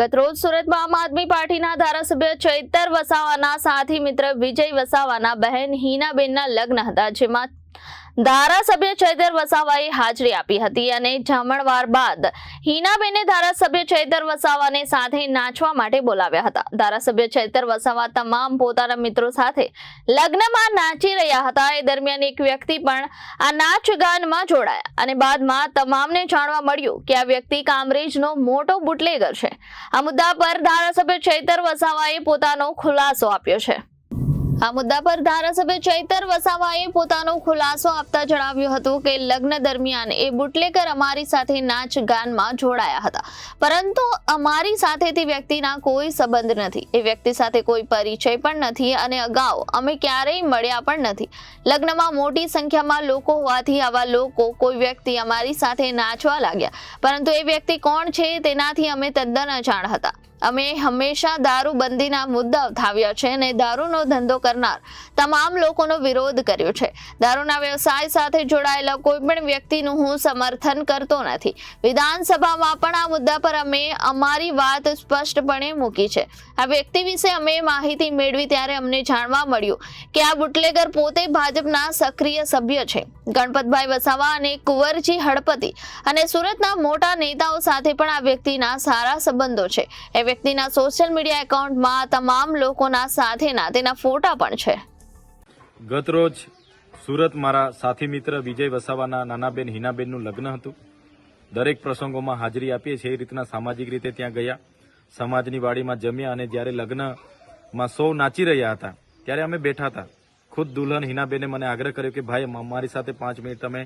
ગતરોજ સુરતમાં આમ આદમી પાર્ટીના ધારાસભ્ય ચૈતર વસાવાના સાથી મિત્ર વિજય વસાવાના બહેન હિનાબેનના લગ્ન હતા, જેમાં ધારાસભ્ય ચૈતર વસાવાએ હાજરી આપી હતી અને જમણવાર બાદ હિનાબેને ધારાસભ્ય ચૈતર વસાવાને સાથે નાચવા માટે બોલાવ્યા હતા. ધારાસભ્ય ચૈતર વસાવા તમામ પોતાના મિત્રો સાથે લગ્નમાં નાચી રહ્યા હતા. એ દરમિયાન એક વ્યક્તિ પણ આ નાચ ગાનમાં જોડાયા અને બાદમાં તમામને જાણવા મળ્યું કે આ વ્યક્તિ કામરેજનો મોટો બુટલેગર છે. આ મુદ્દા પર ધારાસભ્ય ચૈતર વસાવાએ પોતાનો ખુલાસો આપ્યો છે. આ મુદ્દા પર ધારાસભ્ય ચૈતર વસાવાએ પોતાનો ખુલાસો આપતા જણાવ્યું હતું કે લગ્ન દરમિયાન એ બુટલેકર અમારી સાથે નાચ ગાનમાં જોડાયા હતા. પરંતુ અમારી સાથે તે વ્યક્તિના કોઈ સંબંધ નથી. એ વ્યક્તિ સાથે કોઈ પરિચય પણ નથી અને અગાઉ અમે ક્યારેય મળ્યા પણ નથી. લગ્નમાં મોટી સંખ્યામાં લોકો હોવાથી આવા લોકો કોઈ વ્યક્તિ અમારી સાથે નાચવા લાગ્યા. પરંતુ એ વ્યક્તિ કોણ છે તેનાથી અમે તદ્દન અજાણ હતા. અમે હંમેશા દારૂબંધીના મુદ્દા ઉઠાવ્યા છે અને દારૂનો ધંધો કરનાર તમામ લોકોનો વિરોધ કર્યો છે. દારૂના વ્યવસાય સાથે જોડાયેલા કોઈ પણ વ્યક્તિનું હું સમર્થન કરતો નથી. વિધાનસભામાં પણ આ મુદ્દા પર અમે અમારી વાત સ્પષ્ટપણે મૂકી છે. આ વ્યક્તિ વિશે અમે માહિતી મેળવી ત્યારે અમને જાણવા મળ્યું કે આ બુટલેગર પોતે ભાજપના સક્રિય સભ્ય છે. ગણપતભાઈ વસાવા અને કુંવરજી હળપતિ અને સુરતના મોટા નેતાઓ સાથે પણ આ વ્યક્તિના સારા સંબંધો છે. એ વ્યક્તિના સોશિયલ મીડિયા એકાઉન્ટમાં તમામ લોકોના સાથેના તેના ફોટા પણ છે. ગત રોજ સુરત મારા સાથી મિત્ર વિજય વસાવાના નાનાબેન હિનાબેનનું લગ્ન હતું. દરેક પ્રસંગોમાં હાજરી આપીએ છીએ. એ રીતના સામાજિક રીતે ત્યાં ગયા. સમાજની વાડીમાં જમ્યા અને જ્યારે લગ્નમાં સૌ નાચી રહ્યા હતા, ત્યારે અમે બેઠા હતા. ખુદ દુલ્હન હિનાબેને મને આગ્રહ કર્યો કે, ભાઈ મારી સાથે પાંચ મિનિટ તમે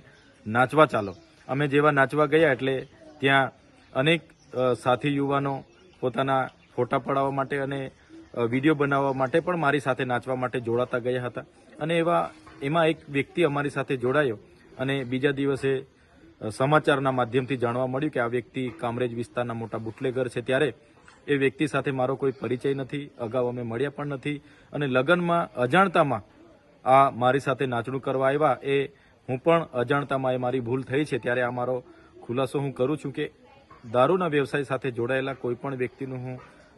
નાચવા ચાલો. અમે જેવા નાચવા ગયા એટલે ત્યાં અનેક સાથી યુવાનો પોતાના ફોટા પડાવવા માટે અને વીડિયો બનાવવા માટે પણ મારી સાથે નાચવા માટે જોડાતા ગયા હતા. અને એવા, એમાં એક વ્યક્તિ અમારી સાથે જોડાયો અને બીજા દિવસે સમાચારના માધ્યમથી જાણવા મળ્યું કે આ વ્યક્તિ કામરેજ વિસ્તારના મોટા બુટલેગર છે. ત્યારે એ વ્યક્તિ સાથે મારો કોઈ પરિચય નથી, અગાઉ અમે મળ્યા પણ નથી અને લગ્નમાં અજાણતામાં આ મારી સાથે નાચણું કરવા આવ્યા એ હું પણ અજાણતામાં એ મારી ભૂલ થઈ છે. ત્યારે આ મારો ખુલાસો હું કરું છું કે દારૂના વ્યવસાય સાથે જોડાયેલા કોઈપણ વ્યક્તિનું હું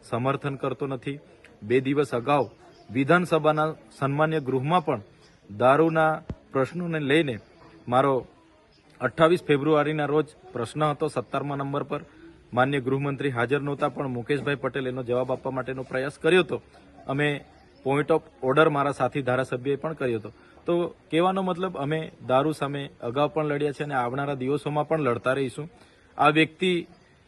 સમર્થન કરતો નથી. બે દિવસ અગાઉ વિધાનસભાના સન્માન્ય ગૃહમાં પણ દારૂના પ્રશ્નોને લઈને મારો અઠ્ઠાવીસ ફેબ્રુઆરીના રોજ પ્રશ્ન હતો સત્તરમા નંબર પર. માન્ય ગૃહમંત્રી હાજર નહોતા, પણ મુકેશભાઈ પટેલ એનો જવાબ આપવા માટેનો પ્રયાસ કર્યો હતો. અમે પોઈન્ટ ઓફ ઓર્ડર મારા સાથી ધારાસભ્યએ પણ કર્યો હતો. તો કહેવાનો મતલબ, અમે દારૂ સામે અગાઉ પણ લડ્યા છે અને આવનારા દિવસોમાં પણ લડતા રહીશું. આ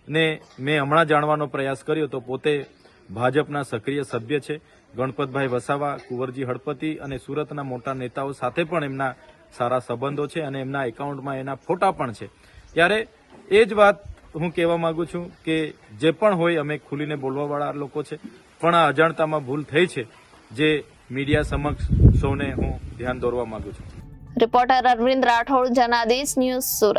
વ્યક્તિને મેં હમણાં જાણવાનો પ્રયાસ કર્યો તો પોતે ભાજપના સક્રિય સભ્ય છે. ગણપતભાઈ વસાવા, કુંવરજી હળપતિ અને સુરતના મોટા નેતાઓ સાથે પણ એમના સારા સંબંધો છે અને એમના એકાઉન્ટમાં એના ફોટા પણ છે. ત્યારે એ જ વાત હું કહેવા માંગુ છું કે જે પણ હોય અમે ખુલીને બોલવાવાળા લોકો છે, પણ આ અજાણતામાં ભૂલ થઈ છે જે મીડિયા સમક્ષ સૌને હું ધ્યાન દોરવા માંગુ છું. Reporter Arvind Rathod, Janadesh news Surat.